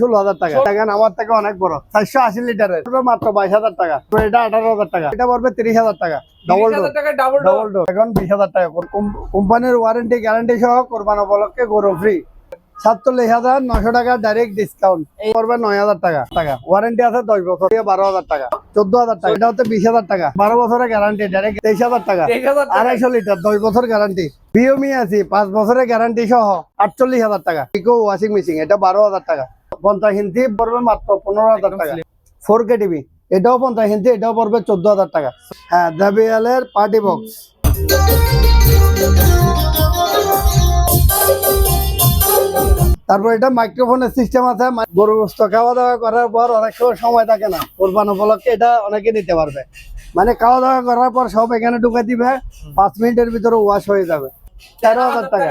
ষোলো হাজার টাকা দেখেন আমার থেকে অনেক বড় চারশো আশি লিটারের মাত্র বাইশ হাজার টাকা এটা আঠারো হাজার টাকা এটা পড়বে তিরিশ হাজার টাকা ডবল ডোর ডোর এখন বিশ হাজার টাকা কোম্পানির ওয়ারেন্টি গ্যারান্টি সহ কোরবান উপলক্ষে গরু ফ্রি সাতচল্লিশ হাজার নশো টাকা ডাইরেক্ট ডিসকাউন্ট পড়বে নয় হাজার টাকা টাকা ওয়ারেন্টি আছে দশ বছর বারো হাজার টাকা চোদ্দ হাজার টাকা এটা হচ্ছে বিশ হাজার টাকা বারো বছরের গ্যারান্টি ডাইরেক্ট তেইশ হাজার টাকা তেইশ হাজার টাকা আড়াইশো লিটার দশ বছর গ্যারান্টি বিওমি আছি পাঁচ বছরের গ্যারান্টি সহ আটচল্লিশ হাজার টাকা ইকো ওয়াশিং মেশিন এটা বারো হাজার টাকা পঞ্চাশ ইঞ্চি পড়বে মাত্র পনেরো হাজার টাকা। ফোর কে টিভি এটাও পঞ্চাশ ইঞ্চি এটাও পড়বে চোদ্দ হাজার টাকা। হ্যাঁ দেবিয়ালের পার্টি বক্স তারপর এটা মাইক্রোফোনের সিস্টেম আছে গরু গোস্ত খাওয়া দাওয়া করার পর অনেক সময় সময় থাকে না। কোরবান উপলক্ষে এটা অনেকে নিতে পারবে। মানে খাওয়া দাওয়া করার পর সব এখানে ঢুকে দিবে পাঁচ মিনিটের ভিতরে ওয়াশ হয়ে যাবে। তেরো হাজার টাকা।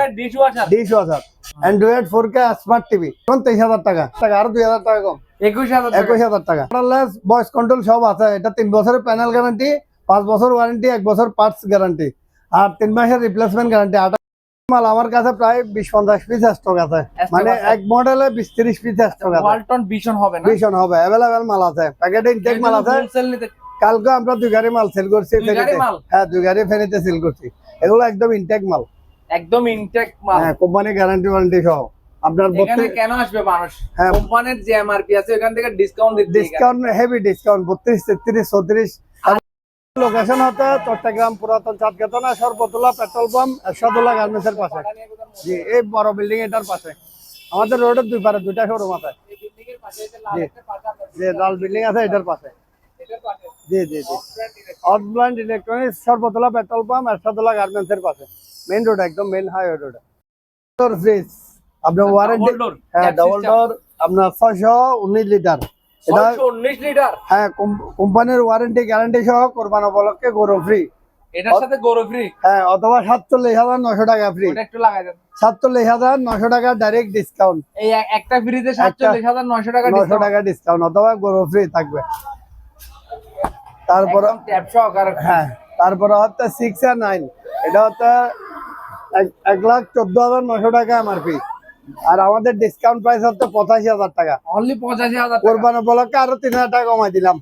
Dish washer Android four K smart TV এখন তেইশ হাজার টাকা। টাকা আরও দুই হাজার টাকা কম। একুশ হাজার একুশ হাজার টাকা। ভয়েস কন্ট্রোল সব আছে। এটা তিন বছরের প্যানেল গ্যারান্টি পাঁচ বছর ওয়ারেন্টি এক বছর পার্টস গ্যারান্টি আর তিন মাসের রিপ্লেসমেন্ট গ্যারান্টি আট মাল আমার কাছে প্রায় বিশ পঞ্চাশ পিস স্টক আছে। মানে এক মডেলে বিশ তিরিশ পিস স্টক আছে। ওয়ালটন ভীষণ হবে না? ভীষণ হবে। অ্যাভেলেবেল মাল আছে। প্যাকেটে ইনটেক মাল আছে। কালকে আমরা দুই গাড়ি মাল সেল করছি? হ্যাঁ দুই গাড়ি ফেনীতে সেল করছি। এগুলো একদম ইনটেক মাল। একদম ইনটেক মাল। হ্যাঁ কোম্পানি গ্যারান্টি ওয়ারেন্টি সহ। আপনার এখানে কেন আসবে মানুষ? হ্যাঁ। কোম্পানির যে এমআরপি আছে ওখান থেকে ডিসকাউন্ট এখানে। ডিসকাউন্ট হেভি ডিসকাউন্ট বত্রিশ তেত্রিশ চৌত্রিশ। লোকেশন হতে চট্টগ্রাম পুরাতন চাঁদকেতনা সর্বতলা পেট্রোল পাম্প এরশাদুল্লাহ গার্মেন্টসের পাশে। জি এই বড় বিল্ডিং এটার পাশে। আমাদের রোডের দুই পারে দুইটা শোরুম আছে। যে লাল বিল্ডিং আছে এটার পাশে। জি জি জি। অফলাইন ইলেকট্রনিক্স সর্বতলা পেট্রোল পাম্প এরশাদুল্লাহ গার্মেন্টসের পাশে। মেইন রোড একদম মেইন হাইওয়ে রোডে ডোর ফ্রিজ আপনার ওয়ারেন্টি হ্যাঁ gap ডবল ডোর আপনার ছয়শো উনিশ লিটার এটা 619 লিটার হ্যাঁ কোম্পানির ওয়ারেন্টি গ্যারান্টি সহ কোরবান উপলক্ষে গরু ফ্রি এটার সাথে গরু ফ্রি হ্যাঁ অথবা সাতচল্লিশ হাজার নশো টাকা ফ্রি একটু লাগাই দেন। সাতচল্লিশ হাজার নশো টাকা ডাইরেক্ট ডিসকাউন্ট এই একটা ফ্রিতে সাতচল্লিশ হাজার টাকা নশো টাকা ডিসকাউন্ট অথবা গরু ফ্রি থাকবে। তারপর হ্যাঁ তারপরে হচ্ছে সিক্স আর নাইন এটা হচ্ছে এক- লাখ চোদ্দ হাজার নশো টাকা এমআরপি আর আমাদের ডিসকাউন্ট প্রাইস হচ্ছে পঁচাশি হাজার টাকা। অনলি পঁচাশি হাজার কোরবান উপলক্ষে আরও তিন হাজার টাকা কমাই দিলাম।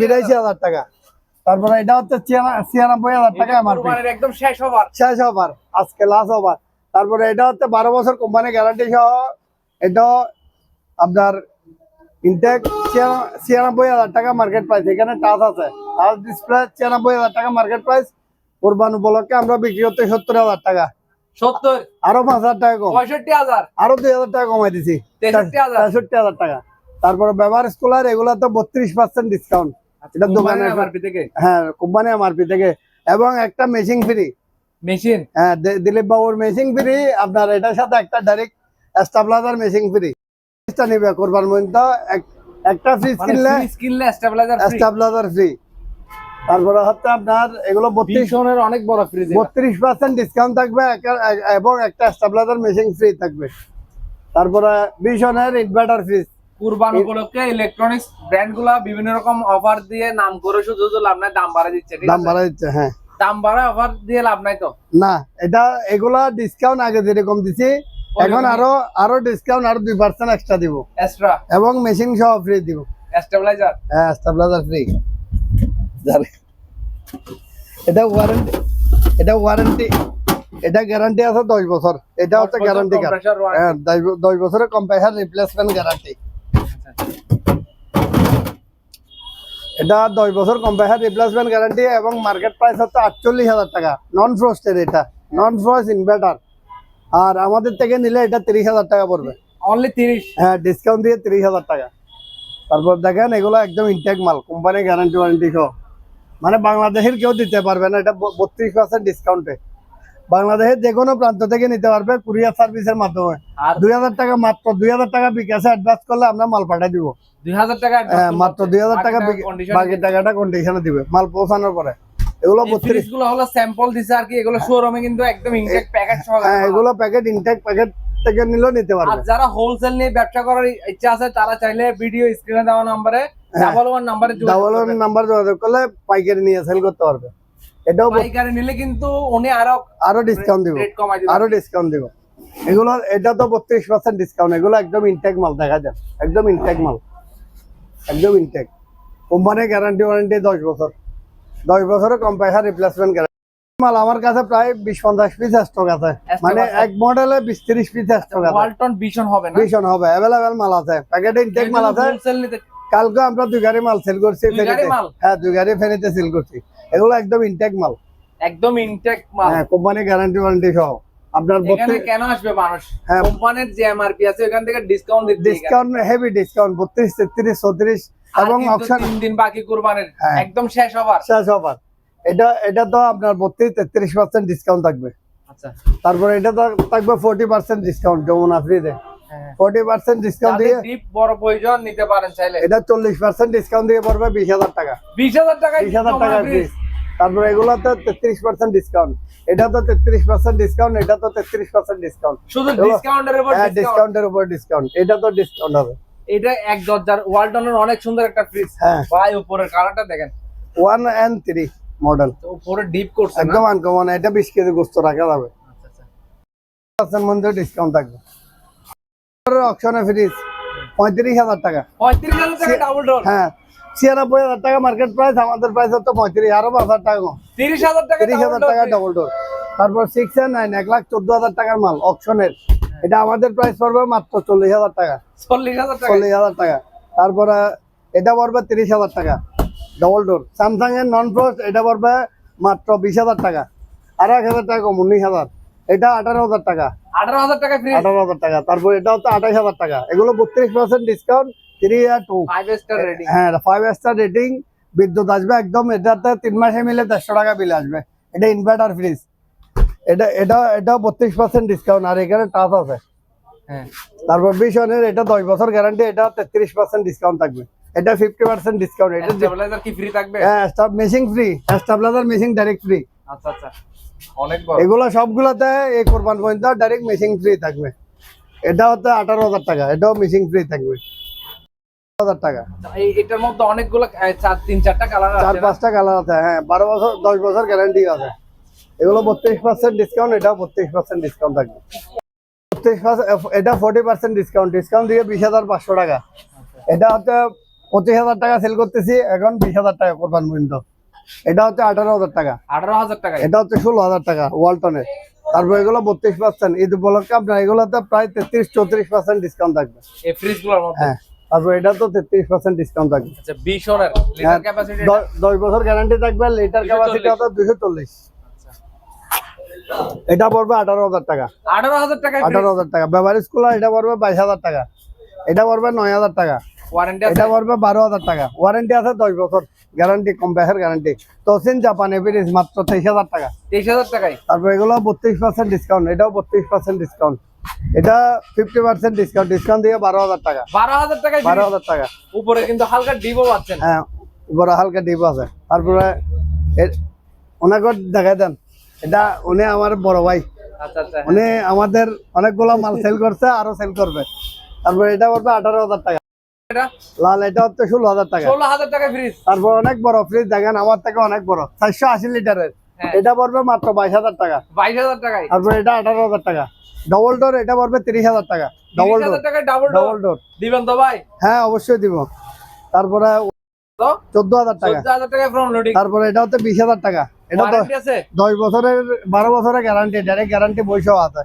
বিরাশি হাজার টাকা। তারপরে এটা হচ্ছে ছিয়ানব্বই হাজার টাকা এমআরপি একদম শেষ হবার। শেষ ওভার আজকে লাস্ট ওভার তারপরে এটা হচ্ছে বারো বছর কোম্পানি গ্যারান্টি সহ এটা আপনার ইনটেক ছিয়ানব্বই হাজার টাকা মার্কেট প্রাইস এখানে টাচ আছে। টাচ ডিসপ্লে ছিয়ানব্বই হাজার টাকা মার্কেট প্রাইস কোরবান উপলক্ষে আমরা বিক্রি করতে সত্তর হাজার টাকা। সত্তর? আরও পাঁচ হাজার টাকা কম। পঁয়ষট্টি হাজার? আরও দুই হাজার টাকা কমাই দিছি। তেষট্টি হাজার? টাকা। তারপরে ব্যবহার স্কুলার এগুলো তো বত্রিশ পার্সেন্ট ডিসকাউন্ট এটা দোকানে থেকে? হ্যাঁ কোম্পানি এমআরপি থেকে। এবং একটা মেশিন ফ্রি মেশিন হ্যাঁ দিলীপ বাবুর মেশিন ফ্রি আপনার এটার সাথে একটা ডাইরেক্ট স্টাবলাইজার মেশিন ফ্রি নিবে করবার মধ্যে একটা ফ্রিজ মানে কিনলে স্টাবলাইজার ফ্রি তারপরে হচ্ছে আপনার এগুলো বত্রিশ অনেক বড় ফ্রিজ বত্রিশ পার্সেন্ট ডিসকাউন্ট থাকবে এবং একটা স্টাবলাইজার মেশিন ফ্রি থাকবে। তারপরে ভীষণের ইনভার্টার ফ্রিজ কুরবান উপলক্ষে ইলেকট্রনিক্স ব্র্যান্ডগুলা বিভিন্ন রকম অফার দিয়ে নাম করে শুধু দাম বাড়া দিচ্ছে দাম বাড়া দিচ্ছে হ্যাঁ। দাম বাড়া অফার দিয়ে লাভ নাই তো? না এটা এগুলা ডিসকাউন্ট আগে যেরকম দিছি এখন আরও আরও ডিসকাউন্ট আরও দুই পার্সেন্ট এক্সট্রা দিব। এক্সট্রা এবং মেশিন সহ ফ্রি দিব। স্টেবিলাইজার হ্যাঁ স্টেবিলাইজার ফ্রি এটা ওয়ারেন্টি এটা ওয়ারেন্টি এটা গ্যারান্টি আছে দশ বছর। এটা হচ্ছে গ্যারান্টি। হ্যাঁ দশ বছরের কম্প্রেসার রিপ্লেসমেন্ট গ্যারান্টি এটা দশ বছর কম্প্রেসার রিপ্লেসমেন্ট গ্যারান্টি এবং মার্কেট প্রাইস হচ্ছে আটচল্লিশ হাজার টাকা। নন ফ্রস্টের এটা নন ফ্রস্ট ইনভার্টার আর আমাদের থেকে নিলে এটা তিরিশ হাজার টাকা পড়বে। অনলি তিরিশ? হ্যাঁ ডিসকাউন্ট দিয়ে তিরিশ হাজার টাকা। তারপর দেখেন এগুলো একদম ইনটেক মাল কোম্পানি গ্যারান্টি ওয়ারেন্টি সহ। মানে বাংলাদেশের কেউ দিতে পারবে না এটা বত্রিশ পার্সেন্ট ডিসকাউন্টে বাংলাদেশের যে কোনো প্রান্ত থেকে নিতে পারবে কুরিয়ার সার্ভিসের মাধ্যমে। আর দুই হাজার টাকা মাত্র দুই হাজার টাকা বিকাশে অ্যাডভান্স করলে আমরা মাল পাঠিয়ে দিব। দুই হাজার টাকা হ্যাঁ মাত্র দুই হাজার টাকা বাকি টাকাটা কন্ডিশনে দিবে মাল পৌঁছানোর পরে। এগুলো গুলো হলো স্যাম্পল দিছে আর কি এগুলো শোরুমে কিন্তু একদম ইনটেক প্যাকেট সহ এগুলো প্যাকেট ইনটেক প্যাকেট থেকে নিলেও নিতে আর পারবে। যারা হোলসেল নিয়ে ব্যবসা করার ইচ্ছা আছে তারা চাইলে ভিডিও স্ক্রিনে দেওয়া নাম্বারে ডাবল ওয়ান নাম্বারে ডাবল নাম্বার যোগাযোগ করলে পাইকারি নিয়ে সেল করতে পারবে। এটাও পাইকারি নিলে কিন্তু উনি আরও আরও ডিসকাউন্ট দিব। রেট কমাই দিবে। আরও ডিসকাউন্ট দিব। এগুলো এটা তো বত্রিশ পার্সেন্ট ডিসকাউন্ট এগুলো একদম ইনটেক মাল দেখা যায় একদম ইনটেক মাল। একদম ইনটেক কোম্পানির গ্যারান্টি ওয়ারেন্টি দশ বছর। দশ বছরের কম পয়সা রিপ্লেসমেন্ট গ্যারান্টি মাল আমার কাছে প্রায় বিশ পঞ্চাশ পিস স্টক আছে। মানে এক মডেলে বিশ তিরিশ পিস স্টক আছে। ভীষণ হবে হবে। অ্যাভেলেবেল মাল আছে। প্যাকেটে ইনটেক মাল আছে। কালকে আমরা দুই গাড়ি মাল সেল করছি হ্যাঁ দুই গাড়ি ফেরিতে সেল করছি। এগুলো একদম ইনটেক মাল। একদম ইনটেক মাল। হ্যাঁ কোম্পানি গ্যারান্টি ওয়ারেন্টি সহ। তারপরে হ্যাঁ। কোম্পানির ডিসকাউন্ট ডিসকাউন্ট হেভি ডিসকাউন্ট 32 33 34 এবং অপশন তিন বাকি হ্যাঁ। একদম শেষ শেষ এটা এটা তো আপনার 32 33 পার্সেন্ট ডিসকাউন্ট থাকবে। ফোরটি থাকবে 40 পার্সেন্ট ডিসকাউন্ট যেমন আপনি হ্যাঁ। 40% ডিসকাউন্ট দিয়ে এটা 40% ডিসকাউন্ট দিয়ে পড়বে 20000 টাকা। 20000 টাকা 20000 টাকা ফ্রিজ তারপর এগুলাতে 33% ডিসকাউন্ট এটা তো 33% ডিসকাউন্ট এটা তো 33% ডিসকাউন্ট ডিসকাউন্ট ডিসকাউন্টের উপর হ্যাঁ, ডিসকাউন্ট এটা তো ডিসকাউন্ট হবে। এটা এক দরজার ওয়ালটনের অনেক সুন্দর একটা ফ্রিজ হ্যাঁ। ভাই উপরের কালারটা দেখেন। ওয়ান এন্ড 3 মডেল উপরে ডিপ করছে একদম আনকমন এটা 20 কেজি গোস্ত রাখা যাবে। আচ্ছা, আচ্ছা। ডিসকাউন্ট থাকবে। ফ্রিজ পঁয়ত্রিশ হাজার টাকা। পঁয়ত্রিশ হাজার টাকা ডাবল ডোর হ্যাঁ ছিয়ানব্বই হাজার টাকা মার্কেট প্রাইস আমাদের প্রাইস হতো পঁয়ত্রিশ আরও পাঁচ হাজার টাকা তিরিশ হাজার টাকা তিরিশ হাজার টাকা ডবল ডোর তারপর সিক্স নাইন এক লাখ চোদ্দ হাজার টাকার মাল এটা আমাদের প্রাইস পড়বে মাত্র চল্লিশ হাজার টাকা। চল্লিশ হাজার টাকা। চল্লিশ হাজার টাকা। তারপরে এটা পড়বে তিরিশ হাজার টাকা। ডবল ডোর স্যামসাং এর নন ফ্রস্ট এটা পড়বে মাত্র বিশ হাজার টাকা। আর এক হাজার টাকা কম উনিশ হাজার। এটা আঠারো হাজার টাকা। আঠারো হাজার টাকা ফ্রিজ আঠারো হাজার টাকা তারপর এটা হচ্ছে আঠাশ হাজার টাকা। এগুলো বত্রিশ পার্সেন্ট ডিসকাউন্ট থ্রি আর টু ফাইভ স্টার রেডি হ্যাঁ ফাইভ স্টার রেটিং বিদ্যুৎ আসবে একদম এটাতে তিন মাসে মিলে দেড়শো টাকা বিল আসবে। এটা ইনভার্টার ফ্রিজ এটা এটা এটা বত্রিশ পার্সেন্ট ডিসকাউন্ট আর এখানে টাচ আছে। হ্যাঁ। তারপর বিশনের এটা দশ বছর গ্যারান্টি এটা তেত্রিশ পার্সেন্ট ডিসকাউন্ট থাকবে। এটা ফিফটি পার্সেন্ট ডিসকাউন্ট এটা স্টেবিলাইজার কি ফ্রি থাকবে? হ্যাঁ staff machine free stabiliser machine direct free আচ্ছা আচ্ছা। এগুলো সবগুলোতে এই কোরবান পর্যন্ত ডাইরেক্ট মেশিং ফ্রি থাকবে। এটা হচ্ছে আঠারো হাজার টাকা এটাও মেশিং ফ্রি থাকবে। হাজার টাকা। এটার মধ্যে অনেকগুলো চার তিন চারটা কালার চার পাঁচটা কালার আছে হ্যাঁ বারো বছর দশ বছর গ্যারান্টি আছে। এগুলো বত্রিশ পার্সেন্ট ডিসকাউন্ট এটাও বত্রিশ পার্সেন্ট ডিসকাউন্ট থাকবে। বত্রিশ এটা ফোর্টি পার্সেন্ট ডিসকাউন্ট ডিসকাউন্ট দিয়ে বিশ হাজার পাঁচশো টাকা। এটা হচ্ছে পঁচিশ হাজার টাকা সেল করতেছি এখন বিশ হাজার টাকা কোরবান পর্যন্ত। এটা হচ্ছে আঠারো হাজার টাকা। আঠারো হাজার টাকা এটা হচ্ছে ষোলো হাজার টাকা ওয়ালটনের তারপর এগুলো বত্রিশ পার্সেন্ট ঈদ উপলক্ষে আপনার এগুলোতে প্রায় তেত্রিশ চৌত্রিশ পার্সেন্ট ডিসকাউন্ট থাকবে। এই ফ্রিজ মধ্যে? হ্যাঁ। তারপর এটা তো তেত্রিশ পার্সেন্ট ডিসকাউন্ট থাকবে। আচ্ছা হ্যাঁ, ক্যাপাসিটি দ- দশ বছর গ্যারান্টি থাকবে লিটার ক্যাপাসিটি হতো দুশো চল্লিশ। এটা পড়বে আঠারো হাজার টাকা। আঠারো হাজার টাকা আঠারো হাজার টাকা। ব্যবহার স্কুল এটা পড়বে বাইশ হাজার টাকা। এটা পড়বে নয় হাজার টাকা। ওয়ারেন্টি এটা পড়বে বারো হাজার টাকা। ওয়ারেন্টি আছে দশ বছর। Guarantee compare guarantee. তসিন Japan average মাত্র তেইশ হাজার টাকা। তেইশ হাজার টাকায়? তারপর এগুলো বত্রিশ পার্সেন্ট ডিসকাউন্ট এটাও বত্রিশ পার্সেন্ট ডিসকাউন্ট এটা ফিফটি পার্সেন্ট ডিসকাউন্ট ডিসকাউন্ট দিয়ে বারো হাজার টাকা। বারো হাজার টাকায় বারো হাজার টাকা। উপরে কিন্তু হালকা ডিপও পাচ্ছেন। হ্যাঁ বড় হালকা ডিপ আছে। তারপরে ওনাকে দেখাই দেন। এটা উনি আমার বড় ভাই। আচ্ছা আচ্ছা। উনি আমাদের অনেকগুলো মাল সেল করছে আরও সেল করবে। তারপরে এটা পড়বে আঠারো হাজার টাকা। লাল এটা হচ্ছে ষোলো হাজার টাকা। ষোলো হাজার টাকা ফ্রিজ তারপর অনেক বড় ফ্রিজ দেখেন আমার থেকে অনেক বড়। চারশো আশি লিটারের। হ্যাঁ। এটা পড়বে মাত্র বাইশ হাজার টাকা। বাইশ হাজার টাকায়? তারপর এটা আঠারো হাজার টাকা। ডবল ডোর এটা পড়বে তিরিশ হাজার টাকা। ডবল ডোর হাজার টাকায় ডাবল ডোর ডবল ডোর দিবেন তো ভাই? হ্যাঁ অবশ্যই দিব। তারপরে চোদ্দ হাজার টাকা। তারপরে এটা হচ্ছে বিশ হাজার টাকা। এটা দশ বছরের বারো বছরের গ্যারান্টি ডাইরেক্ট গ্যারান্টি বইসও আছে।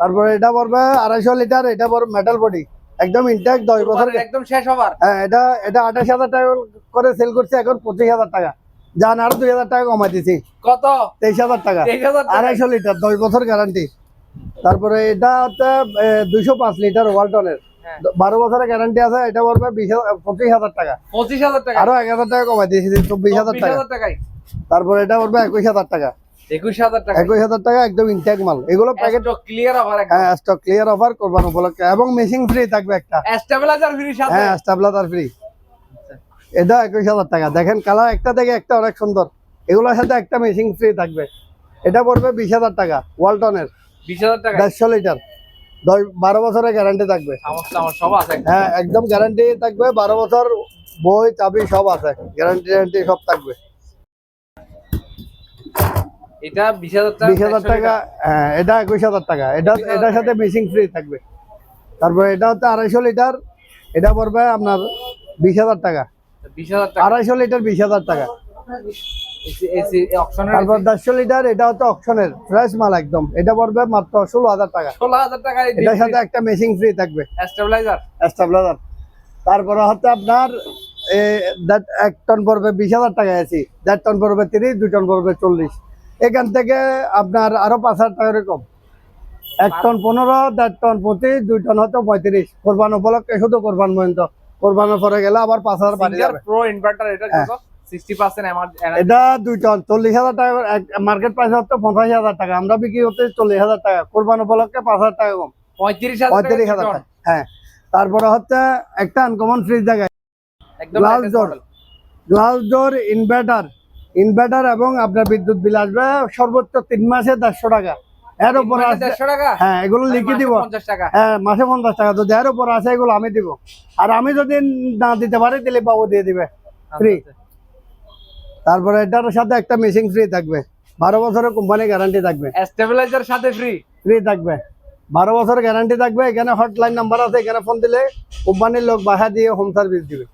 তারপরে এটা পড়বে আড়াইশো লিটার এটা পড়বে মেটাল বডি একদম ইনটেক দশ বছর। একদম শেষ হবার। হ্যাঁ এটা এটা আঠাশ হাজার টাকা করে সেল করছে এখন পঁচিশ হাজার টাকা। যান আরও দুই হাজার টাকা কমাই দিছি। কত? তেইশ হাজার টাকা। আড়াইশো লিটার দশ বছর গ্যারান্টি তারপরে এটা দুইশো পাঁচ লিটার ওয়ালটনের। হ্যাঁ। বারো বছরের গ্যারান্টি আছে এটা পড়বে বিশ হাজার পঁচিশ হাজার টাকা। পঁচিশ হাজার টাকা। আরও এক হাজার টাকা কমাই দিয়েছি চব্বিশ হাজার টাকা। তারপরে এটা পড়বে একুশ হাজার টাকা। একুশ হাজার টাকা। একদম ইনটেক মাল। এগুলো প্যাকেট ক্লিয়ার অফার হ্যাঁ স্টক ক্লিয়ার অফার করবান উপলক্ষে। এবং মেশিং ফ্রি থাকবে একটা। স্টেবিলাইজার ফ্রি সাথে? হ্যাঁ ফ্রি এটা একুশ হাজার টাকা। দেখেন কালার একটা থেকে একটা অনেক সুন্দর। এগুলোর সাথে একটা মেশিং ফ্রি থাকবে। এটা পড়বে বিশ হাজার টাকা ওয়ালটনের। বিশ হাজার টাকা। দেড়শো লিটার। দশ বারো বছরের গ্যারান্টি থাকবে। হ্যাঁ একদম গ্যারান্টি থাকবে। বারো বছর বই চাবি সব আছে। গ্যারান্টি গ্যারান্টি সব থাকবে। এটা বিশ হাজার টাকা হ্যাঁ এটা একুশ হাজার টাকা। এটা এটার সাথে মেশিন ফ্রি থাকবে। তারপরে এটা হচ্ছে আড়াইশো লিটার। এটা পড়বে আপনার বিশ হাজার টাকা। আড়াইশো লিটার বিশ হাজার টাকা। তারপর দেড়শো লিটার এটা হচ্ছে অপশনের ফ্রেশ মাল একদম। এটা পড়বে মাত্র ষোলো হাজার টাকা। ষোলো হাজার টাকা এটার সাথে একটা মেশিন ফ্রি থাকবে। স্টেবিলাইজার তারপরে হচ্ছে আপনার এক টন পড়বে বিশ হাজার টাকা এসি দেড় টন পড়বে তিরিশ দুই টন পড়বে চল্লিশ। এখান থেকে আপনার আরও পাঁচ হাজার টাকা এরকম। এক টন পনেরো দেড় টন পঁচিশ দুই টন হচ্ছে পঁয়ত্রিশ। কোরবান উপলক্ষে শুধু কোরবান পর্যন্ত। কোরবানের পরে গেলে আবার পাঁচ হাজার বাড়ি যাবে। প্রো ইনভার্টার এটা পার্সেন্ট এটা দুই টন চল্লিশ হাজার টাকা মার্কেট প্রাইস হচ্ছে পঞ্চাশ হাজার টাকা। আমরা বিক্রি হচ্ছে চল্লিশ হাজার টাকা। কোরবান উপলক্ষে পাঁচ হাজার টাকা কম। পঁয়ত্রিশ পঁয়ত্রিশ হাজার টাকা হ্যাঁ। তারপরে হচ্ছে একটা আনকমন ফ্রিজ দেখায় door। model। Glass door inverter inverter এবং আপনার বিদ্যুৎ বিল আসবে সর্বোচ্চ তিন মাসে দেড়শো টাকা। এর উপরে হ্যাঁ এগুলো লিখে দিব। হ্যাঁ মাসে পঞ্চাশ টাকা। যদি এর উপরে আছে এগুলো আমি দিব। আর আমি যদি না দিতে পারি দিলে বাবু দিয়ে দিবে। ফ্রি আচ্ছা, তারপরে এটার সাথে একটা মেশিন ফ্রি থাকবে। বারো বছরের কোম্পানি গ্যারান্টি থাকবে। স্টেবিলাইজার সাথে ফ্রি ফ্রি থাকবে। বারো বছর গ্যারান্টি থাকবে। এখানে হটলাইন নাম্বার আছে এখানে ফোন দিলে কোম্পানির লোক বাসা দিয়ে হোম সার্ভিস দিবে।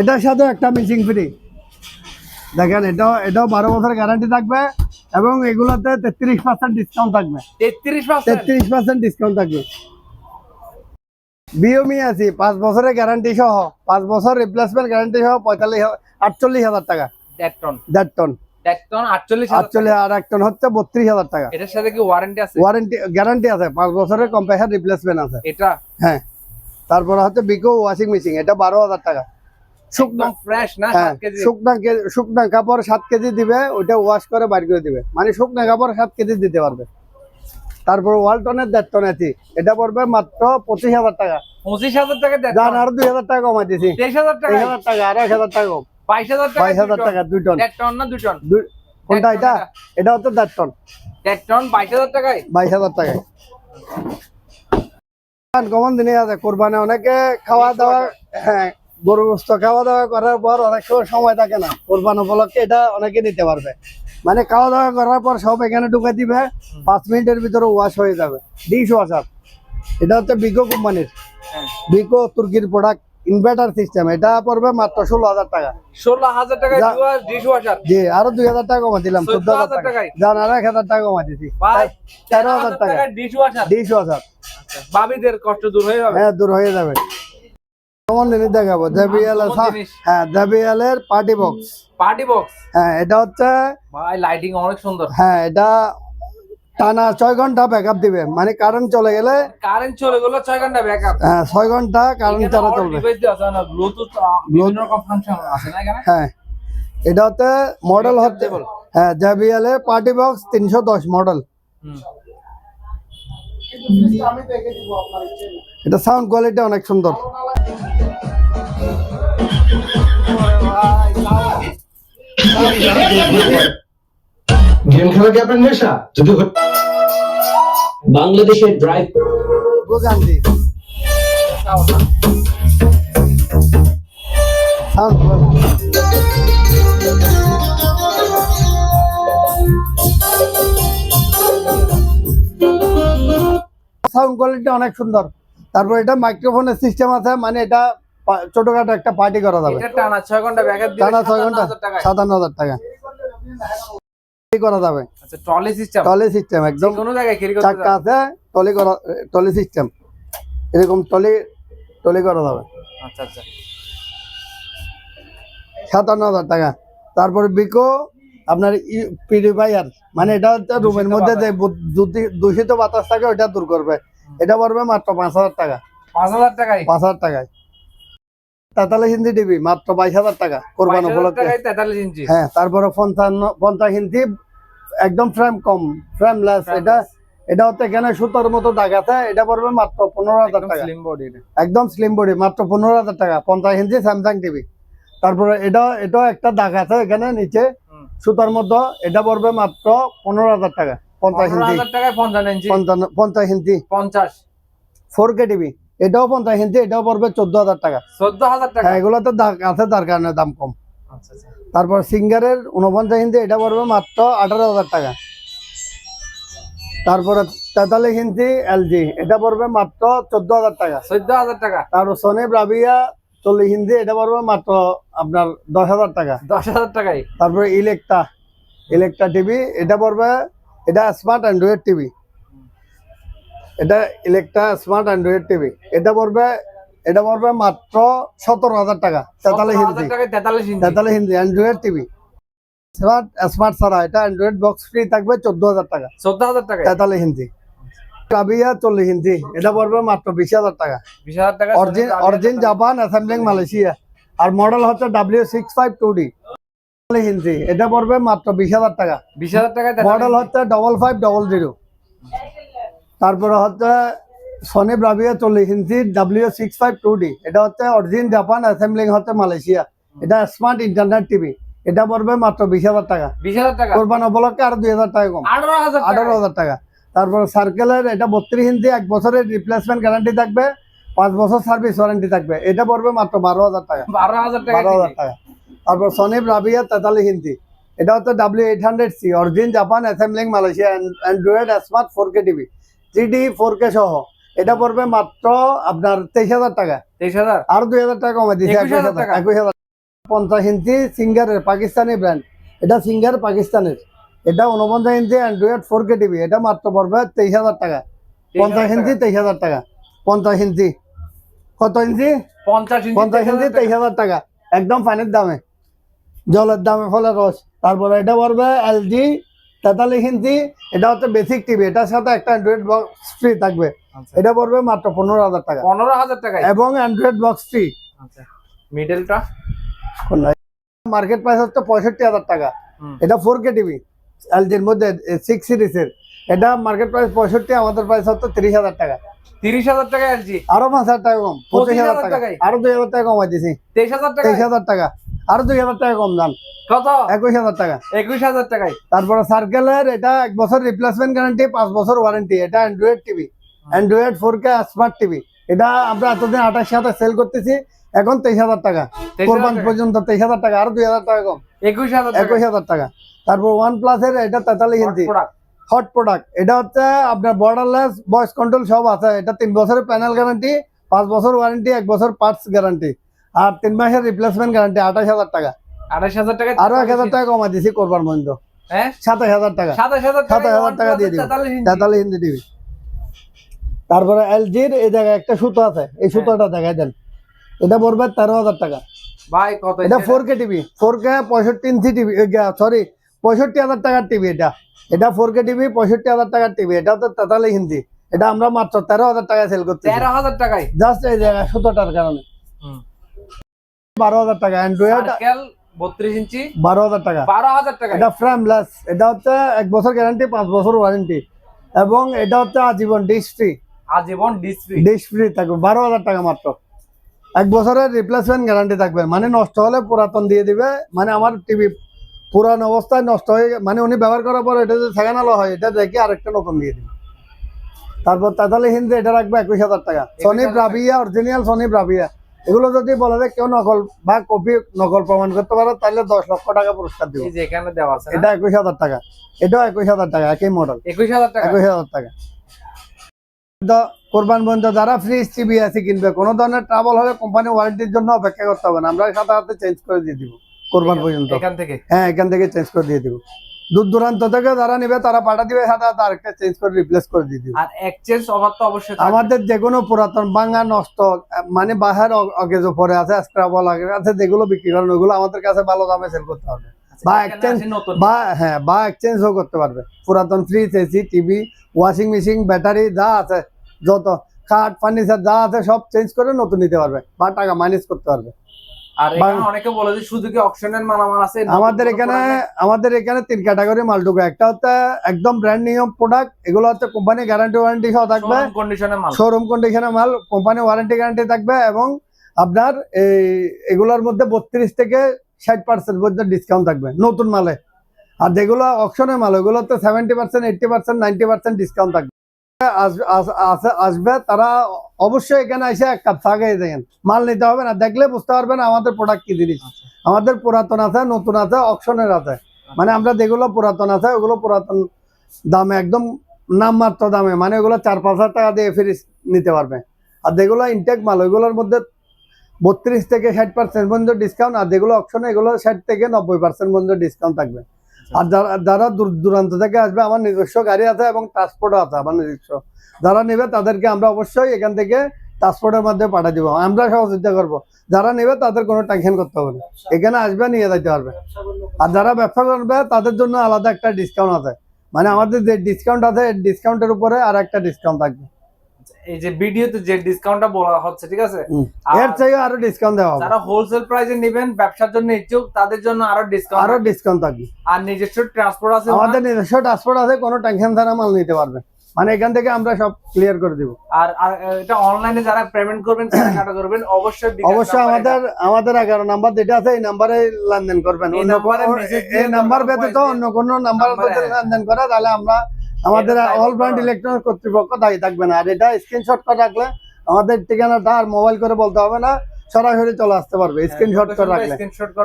এটার সাথে একটা মিসিং ফ্রি দেখেন এটাও এটাও বারো বছর গ্যারান্টি থাকবে এবং এগুলোতে তেত্রিশ পার্সেন্ট ডিসকাউন্ট থাকবে। তেত্রিশ পার্সেন্ট ডিসকাউন্ট থাকবে। বিওমি আছি পাঁচ বছরের গ্যারান্টি সহ পাঁচ বছর রিপ্লেসমেন্ট গ্যারান্টি সহ পঁয়তাল্লিশ আটচল্লিশ হাজার টাকা। দেড় টন দেড় টন আটচল্লিশ আটচল্লিশ আর এক টন হচ্ছে বত্রিশ হাজার টাকা। এটার সাথে কি ওয়ারেন্টি আছে? আছে পাঁচ বছরের কম্প্রেসার রিপ্লেসমেন্ট আছে। এটা? হ্যাঁ। তারপরে হচ্ছে বিকো ওয়াশিং মেশিন এটা বারো হাজার টাকা। শুকনা ফ্রেশ না হ্যাঁ কেজি। শুকনা শুকনা কাপড় সাত কেজি দিবে ওইটা ওয়াশ করে বাইর করে দিবে। মানে শুকনা কাপড় সাত কেজি দিতে পারবে। তারপর ওয়ালটনের দেড় টন আছে এটা পড়বে মাত্র পঁচিশ হাজার টাকা। পঁচিশ হাজার টাকা যান আরও দুই হাজার টাকা কমাই দিছি। তেইশ হাজার টাকা? হাজার টাকা আরও হাজার টাকা কম। বাইশ হাজার টাকা বাইশ হাজার টাকা দুই টন। দেড় টন না দুই টন? কোনটা এটা? এটা হচ্ছে দেড় টন দেড় টন বাইশ হাজার টাকায়? বাইশ হাজার টাকায়। কমন জিনিস আছে কোরবানি অনেকে খাওয়া দাওয়া হ্যাঁ গরু গোস্ত খাওয়া দাওয়া করার পর অনেক সময় সময় থাকে না। কোরবান উপলক্ষে এটা অনেকে নিতে পারবে। মানে খাওয়া দাওয়া করার পর সব এখানে ঢুকে দিবে পাঁচ মিনিটের ভিতরে ওয়াশ হয়ে যাবে। ডিশ ওয়াশার এটা হচ্ছে বিকো কোম্পানির। বিকো তুর্কির প্রোডাক্ট ইনভার্টার সিস্টেম এটা পড়বে মাত্র ষোলো হাজার টাকা। ষোলো হাজার ওয়াশার জি আরও দুই হাজার টাকা কমা দিলাম চোদ্দ হাজার টাকা? যান আর এক হাজার টাকা কমা দিছি। তেরো হাজার টাকা ডিশ ওয়াশার ডিশ ওয়াশার বাবিদের কষ্ট দূর হয়ে যাবে। হ্যাঁ দূর হয়ে যাবে। কেমন জিনিস দেখাবো জেবিএল এর কেমন জিনিস? হ্যাঁ জেবিএল এর পার্টি বক্স পার্টি বক্স হ্যাঁ এটা হচ্ছে ভাই লাইটিং অনেক সুন্দর। হ্যাঁ এটা টানা ছয় ঘণ্টা ব্যাকআপ দিবে। মানে কারেন্ট চলে গেলে কারেন্ট চলে গেল ছয় ঘণ্টা ব্যাকআপ হ্যাঁ ছয় ঘণ্টা কারেন্ট ছাড়া চলবে। ডিভাইস দেওয়া আছে না ব্লুটুথ বিভিন্ন রকম ফাংশন আছে না এখানে? হ্যাঁ এটা হচ্ছে মডেল হচ্ছে হ্যাঁ জেবিএল এর পার্টি বক্স তিনশো দশ মডেল। এটা সাউন্ড কোয়ালিটি অনেক সুন্দর। গেম খেলা কি আপনার নেশা? যদি বাংলাদেশের ড্রাইভ গান্ধী সাউন্ড সাউন্ড কোয়ালিটি অনেক সুন্দর। তারপর এটা মাইক্রোফোনের সিস্টেম আছে মানে এটা ছোটখাটো একটা পার্টি করা যাবে। টানা ছয় ঘণ্টা টানা ছয় ঘণ্টা সাতান্ন হাজার টাকা। Party করা যাবে। ট্রলি সিস্টেম টলি সিস্টেম একদম কোন জায়গায় ক্যারি আছে টলি করা টলি সিস্টেম এরকম টলি টলি করা যাবে। আচ্ছা আচ্ছা। সাতান্ন হাজার টাকা। তারপরে বিকো আপনার পিউরিফায়ার মানে এটা হচ্ছে রুমের মধ্যে যে দূষিত বাতাস থাকে ওইটা দূর করবে। এটা পড়বে মাত্র পাঁচ হাজার টাকা। পাঁচ হাজার টাকায়? পাঁচ হাজার টাকায়। তেতাল্লিশ ইঞ্চি টিভি মাত্র বাইশ হাজার টাকা কোরবান উপলক্ষে। তেতাল্লিশ ইঞ্চি? হ্যাঁ তারপরে পঞ্চান্ন পঞ্চাশ ইঞ্চি একদম ফ্রেম কম ফ্রেমলেস এটা এটা হচ্ছে এখানে সুতোর মতো দাগ আছে এটা পড়বে মাত্র পনেরো হাজার টাকা। স্লিম বডি একদম স্লিম বডি মাত্র পনেরো হাজার টাকা পঞ্চাশ ইঞ্চি স্যামসাং টিভি তারপরে এটা এটা একটা দাগ আছে এখানে নিচে। সুতার মধ্যে এটা পড়বে মাত্র পনেরো হাজার টাকা। পঞ্চাশ ইঞ্চি পঞ্চাশ ইঞ্চি। পঞ্চাশ ফোর কে টিভি। এটাও পঞ্চাশ ইঞ্চি এটাও পড়বে চোদ্দ হাজার টাকা। চোদ্দ হাজার টাকা? হ্যাঁ এগুলো তো আছে তার কারণে দাম কম। আচ্ছা আচ্ছা। তারপর সিঙ্গারের উনপঞ্চাশ ইঞ্চি এটা পড়বে মাত্র আঠারো হাজার টাকা। তারপরে তেতাল্লিশ ইঞ্চি এলজি এটা পড়বে মাত্র চোদ্দ হাজার টাকা। চোদ্দ হাজার টাকা? তারপর সোনি ব্রাভিয়া চল্লিশ ইঞ্চি এটা পড়বে মাত্র আপনার দশ হাজার টাকা। দশ হাজার টাকায়? তারপরে ইলেকট্রা ইলেকট্রা টিভি এটা পড়বে এটা স্মার্ট অ্যান্ড্রয়েড টিভি এটা ইলেকট্রা স্মার্ট অ্যান্ড্রয়েড টিভি এটা পড়বে এটা পড়বে মাত্র সতেরো হাজার টাকা তেতাল্লিশ ইঞ্চি। তেতাল্লিশ inch. Android TV smart smart ছাড়া এটা অ্যান্ড্রয়েড বক্স ফ্রি থাকবে চোদ্দ হাজার টাকা। চোদ্দ হাজার টাকায়? তেতাল্লিশ ইঞ্চি। কাবিয়া চল্লিশ ইঞ্চি। এটা পড়বে মাত্র বিশ হাজার টাকা। বিশ হাজার টাকা origin origin Japan assembling Malaysia আর মডেল হচ্ছে W six five two D inch. এটা পড়বে মাত্র বিশ হাজার টাকা। বিশ হাজার টাকায় মডেল হচ্ছে ডবল ফাইভ ডবল জিরো তারপরে হচ্ছে সনি ব্রাভিয়া চল্লিশ inch W six five two D এটা হচ্ছে অরিজিন জাপান অ্যাসেম্বলিং হচ্ছে মালয়েশিয়া। এটা স্মার্ট ইন্টারনেট টিভি এটা পড়বে মাত্র বিশ হাজার টাকা। বিশ হাজার টাকা? কোরবান উপলক্ষে আরও দুই হাজার টাকা কম। আঠারো টাকা। হাজার টাকা। তারপর সার্কেলের এটা বত্রিশ ইঞ্চি এক বছরের রিপ্লেসমেন্ট গ্যারান্টি থাকবে। পাঁচ বছর সার্ভিস ওয়ারেন্টি থাকবে। এটা পড়বে মাত্র বারো হাজার টাকা। বারো হাজার টাকা বারো হাজার টাকা। তারপর সনি ব্রাভিয়া তেতাল্লিশ হিন্দি এটা হচ্ছে W eight hundred C origin Japan assembling Malaysia Android smart four K TV three D four K সহ। এটা পড়বে মাত্র আপনার তেইশ হাজার টাকা। তেইশ হাজার? আরও দুই হাজার টাকা কমে দিচ্ছে একুশ হাজার। একুশ পঞ্চাশ ইঞ্চি সিঙ্গারের পাকিস্তানি ব্র্যান্ড এটা সিঙ্গার পাকিস্তানের এটা উনপঞ্চাশ inch Android four K TV এটা মাত্র পড়বে তেইশ হাজার টাকা। পঞ্চাশ ইঞ্চি তেইশ হাজার টাকা। পঞ্চাশ ইঞ্চি। কত ইঞ্চি? পঞ্চাশ ইঞ্চি পঞ্চাশ ইঞ্চি তেইশ হাজার টাকা। একদম ফাইনের দামে। জলের দামে ফলে রস। তারপরে এটা পড়বে এলজি তেতাল্লিশ ইঞ্চি। এটা হচ্ছে বেসিক টিভি এটার সাথে একটা অ্যান্ড্রয়েড বক্স ফ্রি থাকবে। এটা পড়বে মাত্র পনেরো হাজার টাকা। পনেরো হাজার টাকা এবং অ্যান্ড্রয়েড বক্স ফ্রি আচ্ছা। মিডলটা মার্কেট প্রাইস হচ্ছে পঁয়ষট্টি হাজার টাকা। এটা ফোর কে টিভি এলজির মধ্যে সিক্স সিরিজের এটা মার্কেট প্রাইস পঁয়ষট্টি আমাদের প্রাইস হচ্ছে তিরিশ হাজার টাকা। তিরিশ হাজার টাকা এলজি আরও পাঁচ হাজার টাকা কম পঁচিশ হাজার টাকা। আরও দুই হাজার টাকা কমাই দিছি। তেইশ হাজার টাকা তেইশ হাজার টাকা। আরও দুই হাজার টাকা কম দাম। কত? একুশ হাজার টাকা। একুশ হাজার টাকায়। তারপরে সার্কেলের এটা এক বছর রিপ্লেসমেন্ট গ্যারান্টি পাঁচ বছর ওয়ারেন্টি এটা Android TV Android four K smart TV এটা আমরা এতদিন আঠাশ হাজার সেল করতেছি এখন তেইশ হাজার টাকা। 23,000 কোরবান পর্যন্ত তেইশ হাজার টাকা আরও দুই হাজার টাকা কম। একুশ হাজার একুশ হাজার টাকা। তারপর ওয়ান প্লাসের এটা তেতাল্লিশ ইঞ্চি হট প্রোডাক্ট এটা হচ্ছে আপনার বর্ডারলেস ভয়েস কন্ট্রোল সব আছে। এটা তিন বছরের প্যানেল গ্যারান্টি পাঁচ বছর ওয়ারেন্টি এক বছর পার্টস গ্যারান্টি আর তিন মাসের রিপ্লেসমেন্ট গ্যারান্টি আঠাশ হাজার টাকা। আঠাশ হাজার টাকা আরও এক হাজার টাকা কমা দিছি কোরবান পর্যন্ত। হ্যাঁ? সাতাশ হাজার টাকা। সাতাশ হাজার টাকা দিয়ে দিব। তেতাল্লিশ টিভি। তারপরে এলজির এই জায়গায় একটা সুতো আছে। এই সুতোটা দেখাই দেন। এটা পড়বে তেরো হাজার টাকা। ভাই কত এটা four K TV. Four K পঁয়ষট্টি ইঞ্চি টিভি। সরি পঁয়ষট্টি হাজার টাকার টিভি এটা। এটা ফোর কে টিভি পঁয়ষট্টি হাজার টাকার টিভি। এটা তো তেতাল্লিশ ইঞ্চি। এটা আমরা মাত্র তেরো হাজার টাকা সেল করছি তেরো হাজার টাকায়? জাস্ট এই জায়গায় সুতোটার কারণে। বারো হাজার টাকা। অ্যান্ড্রয়েড বত্রিশ ইঞ্চি। বারো হাজার টাকা। বারো হাজার টাকা। এটা ফ্রেমলেস এটা হচ্ছে এক বছর গ্যারান্টি পাঁচ বছর ওয়ারেন্টি এবং এটা হচ্ছে আজীবন ডিশ ফ্রি আজীবন ডিসপ্লে ডিশ ফ্রি থাকবে। বারো হাজার টাকা মাত্র। এক বছরের রিপ্লেসমেন্ট গ্যারান্টি থাকবে। মানে নষ্ট হলে পুরাতন দিয়ে দিবে। মানে আমার টিভি পুরান অবস্থায় নষ্ট হয়ে মানে উনি ব্যবহার করার পর এটা যদি সেকেন্ড আলো হয় এটা দেখে আরেকটা নতুন দিয়ে দিবে। তারপর তেতাল্লিশ হিন্দি এটা রাখবে একুশ হাজার টাকা। Sony 21,000 Bravia original Sony Bravia এগুলো যদি বলে যে কেউ নকল বা কপি নকল প্রমাণ করতে পারো তাহলে দশ লক্ষ টাকা পুরস্কার দিব। এখানে দেওয়া আছে এটা একুশ হাজার টাকা। এটাও একুশ হাজার টাকা একই মডেল একুশ হাজার টাকা? একুশ হাজার টাকা। কোরবান পর্যন্ত যারা ফ্রিজ টিভি আছে কিনবে কোনো ধরনের ট্রাবল হলে কোম্পানি ওয়ারেন্টির জন্য অপেক্ষা করতে হবে না। আমরা সাথে সাথে চেঞ্জ করে দিয়ে দিব কোরবান পর্যন্ত। এখান থেকে? হ্যাঁ এখান থেকে চেঞ্জ করে দিয়ে দিব। দূর দূরান্ত থেকে যারা নিবে তারা পাঠা দিবে আরেকটা চেঞ্জ করে রিপ্লেস করে দিয়ে দিব। আর এক্সচেঞ্জ অফার তো অবশ্যই আমাদের যে কোনো পুরাতন ভাঙা নষ্ট মানে বাহার পরে আছে আছে যেগুলো বিক্রি করেন ওগুলো আমাদের কাছে ভালো দামে সেল করতে হবে। বা exchange- আছে নতুন। বা হ্যাঁ বা এক্সচেঞ্জও করতে পারবে। পুরাতন fridge AC TV washing machine battery যা আছে যত খাট ফার্নিচার যা আছে সব চেঞ্জ করে নতুন নিতে পারবে বা টাকা মাইনাস করতে পারবে। আর এখানে অনেকে বলে যে শুধু কি অকশনের মালামাল আছে? আমাদের এখানে আমাদের এখানে তিন ক্যাটাগরি মাল ঢুকে। একটা হচ্ছে একদম ব্র্যান্ড নিয়ম প্রোডাক্ট এগুলো হচ্ছে কোম্পানি গ্যারান্টি ওয়ারেন্টি সহ থাকবে। মাল। শোরুম কন্ডিশনের মাল কোম্পানি ওয়ারেন্টি গ্যারান্টি থাকবে এবং আপনার এই এগুলোর মধ্যে বত্রিশ থেকে ষাট পার্সেন্ট পর্যন্ত ডিসকাউন্ট থাকবে নতুন মালে। আর যেগুলো অপশনের মাল ওগুলোতে seventy percent eighty percent ninety percent discount থাকবে। আসবে, তারা অবশ্যই এখানে এসে এক কাপ চা খেয়ে দেখেন। মাল নিতে হবে না, দেখলে বুঝতে পারবেন আমাদের প্রোডাক্ট কি জিনিস। আমাদের পুরাতন আছে, নতুন আছে অপশনের আছে। মানে আমরা যেগুলো পুরাতন আছে, ওগুলো পুরাতন দামে, একদম নামমাত্র দামে। মানে ওগুলো চার পাঁচ হাজার টাকা দিয়ে ফ্রিজ নিতে পারবে। আর যেগুলো ইনটেক মাল, ওইগুলোর মধ্যে বত্রিশ থেকে ষাট পার্সেন্ট পর্যন্ত ডিসকাউন্ট আর যেগুলো অপশনে এগুলো ষাট থেকে নব্বই পার্সেন্ট পর্যন্ত ডিসকাউন্ট থাকবে। আর যারা যারা দূর দূরান্ত থেকে আসবে, আমার নিজস্ব গাড়ি আছে এবং ট্রান্সপোর্টও আছে, আমার নিজস্ব। যারা নেবে তাদেরকে আমরা অবশ্যই এখান থেকে ট্রান্সপোর্টের মাধ্যমে পাঠিয়ে দেবো। আমরা সহযোগিতা করব। যারা নেবে তাদের কোনো টেনশন করতে হবে না। এখানে আসবে, নিয়ে যাইতে পারবে। আর যারা ব্যবসা করবে, তাদের জন্য আলাদা একটা ডিসকাউন্ট আছে। মানে আমাদের যে ডিসকাউন্ট আছে ডিসকাউন্টের উপরে আর একটা ডিসকাউন্ট থাকবে। এই যে ভিডিওতে যে ডিসকাউন্টটা বলা হচ্ছে ঠিক আছে? এর চেয়ে আরও ডিসকাউন্ট দেওয়া হবে। যারা হোলসেল প্রাইসে নেবেন ব্যবসার জন্য ইচ্ছুক তাদের জন্য আরও ডিসকাউন্ট আরও ডিসকাউন্ট থাকবে। আর নিজস্ব ট্রান্সপোর্ট আছে আমাদের নিজস্ব ট্রান্সপোর্ট আছে কোনো টেনশন ছাড়া মাল নিতে পারবে। মানে এখান থেকে আমরা সব ক্লিয়ার করে দিব। আর এটা অনলাইনে যারা পেমেন্ট করবেন কেনাকাটা করবেন অবশ্যই অবশ্যই আমাদের আমাদের এগারো নাম্বার যেটা আছে এই নাম্বারে লেনদেন করবেন। এই অন্য এই নাম্বার ব্যতীত অন্য কোনো নাম্বার লেনদেন করে তাহলে আমরা আমাদের অল ব্র্যান্ড ইলেকট্রনিক কর্তৃপক্ষ দায়ী থাকবে না। আর এটা স্ক্রিনশট করে রাখলে আমাদের ঠিকানাটা আর মোবাইল করে বলতে হবে না সরাসরি চলে আসতে পারবে স্ক্রিনশট করে রাখলে।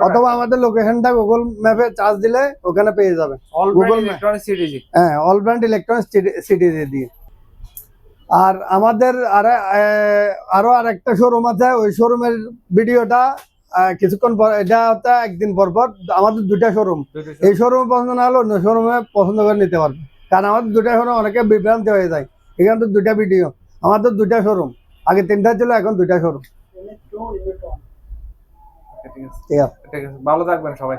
অথবা আমাদের লোকেশনটা গুগল ম্যাপে চার্জ দিলে ওখানে পেয়ে যাবে। ইলেকট্রনিক হ্যাঁ অল ব্র্যান্ড ইলেকট্রনিক্স সিটি দিয়ে। আর আমাদের আর আরও আরেকটা শোরুম আছে ওই শোরুমের ভিডিওটা কিছুক্ষণ পর এটা হচ্ছে একদিন পর পর আমাদের দুটা শোরুম এই শোরুমে পছন্দ না হলে অন্য শোরুমে পছন্দ করে নিতে পারবে। কারণ আমার দুটা শোরুম অনেকে বিভ্রান্তি হয়ে যায়। এখানে তো দুটা ভিডিও তো দুটা শোরুম আগে তিনটা ছিল এখন দুটা শোরুম ঠিক আছে ভালো থাকবেন সবাই।